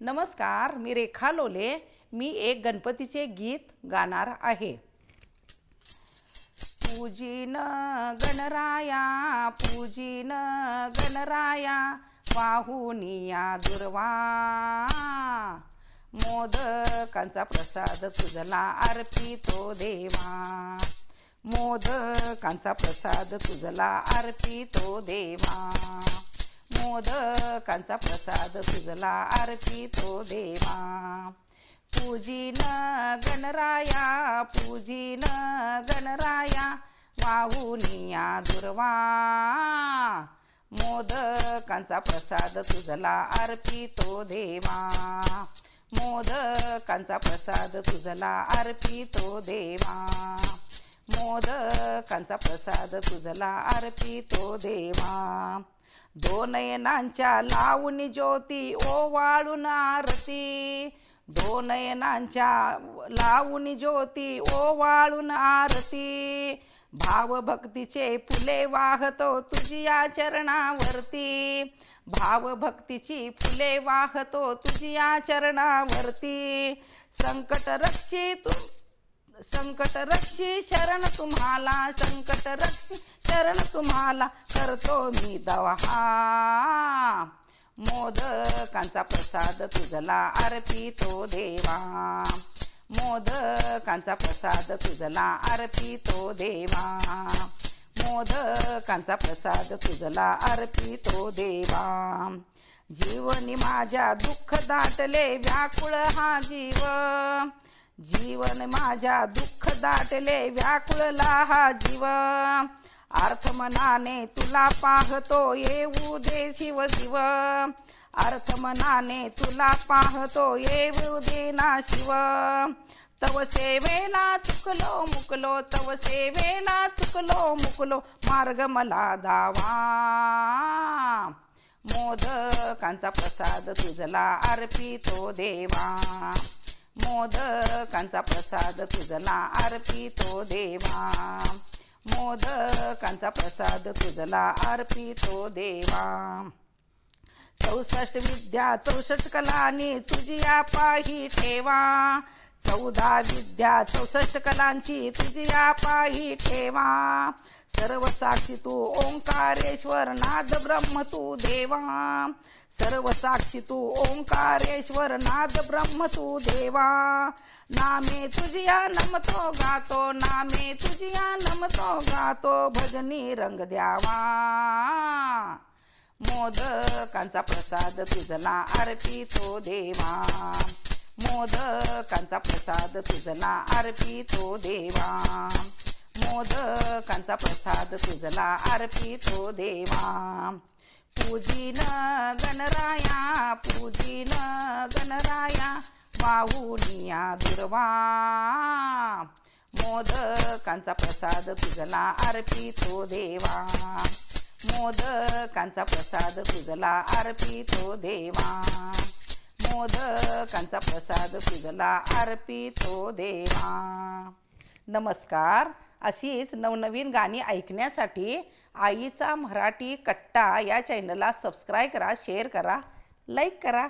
नमस्कार मी रेखा लोले. मी एक गणपतीचे गीत गाणार आहे. पूजिन गणराया पूजिन गणराया वाहुनिया दुर्वा. मोदकांचा प्रसाद तुझला अर्पितो देवा. मोदकांचा प्रसाद तुझला अर्पितो देवा. मोदकांचा प्रसाद तुझला अर्पितो देवा. पूजिन गणराया पूजिन गणराया वाहुनिया दुर्वा. मोदकांचा प्रसाद तुझला अर्पितो देवा. मोदकांचा प्रसाद तुझला अर्पितो देवा. मोदकांचा प्रसाद तुझला अर्पितो देवा. दोन नयनांच्या लावून ज्योती ओवाळून आरती. दोन नयनांच्या लावून ज्योती वाळून आरती. भावभक्तीचे फुले वाहतो तुझिया चरणावरती. भावभक्तीची फुले वाहतो तुझिया चरणावरती. संकट रक्षी तू संकट रक्षी शरण तुम्हाला संकट रक्षी शरण तुम्हाला करतो मी दवा. मोदकांचा प्रसाद तुझला अर्पितो देवा. मोदकांचा प्रसाद तुझला अर्पितो देवा. मोदकांचा प्रसाद तुझला अर्पितो देवा. जीवनी माझ्या दुःख दाटले व्याकुळ हा जीव. जीवन माझ्या दुःख दाटले व्याकुळला हा जीव अर्थ मनाने तुला पाहतो येऊ दे शिव शिव. अर्थ मनाने तुला पाहतो येऊ दे ना शिव. तव सेवेला चुकलो मुकलो. तव सेवेला चुकलो मुकलो. मार्ग मला दावा. मोदकांचा प्रसाद तुझला अर्पितो देवा. मोदकांचा प्रसाद तुझला अर्पितो देवा. मोदकांचा प्रसाद तुझला अर्पितो देवा. चौसष्ट विद्या चौसष्ट कलानी तुझिया पाही ठेवा. चौदा विद्या चौसष्ट कलांची तुझ्या पायी ठेवा. सर्व साक्षी तू ओंकारेश्वर नाद ब्रह्म तू देवा. सर्व साक्षी तू ओंकारेश्वर नाद ब्रह्म तू देवा. नामे तुझिया नमतो गातो नामे तुझिया नमतो गातो भजनी रंग द्यावा. मोदकांचा प्रसाद तुझला अर्पितो देवा. मोदकांचा प्रसाद तुझला अर्पितो देवा. मोदकांचा प्रसाद तुझला अर्पितो देवा. पूजिन गणराया पूजिन गणराया वाहुनिया दुर्वा. मोदकांचा प्रसाद तुझला अर्पितो देवा. मोदकांचा प्रसाद तुझला अर्पितो देवा. मोदकांचा प्रसाद तुझला अर्पितो देवा. नमस्कार. अशीच नवनवीन गाणी ऐकण्यासाठी आईचा मराठी कट्टा या चॅनलला सबस्क्राईब करा शेअर करा लाईक करा.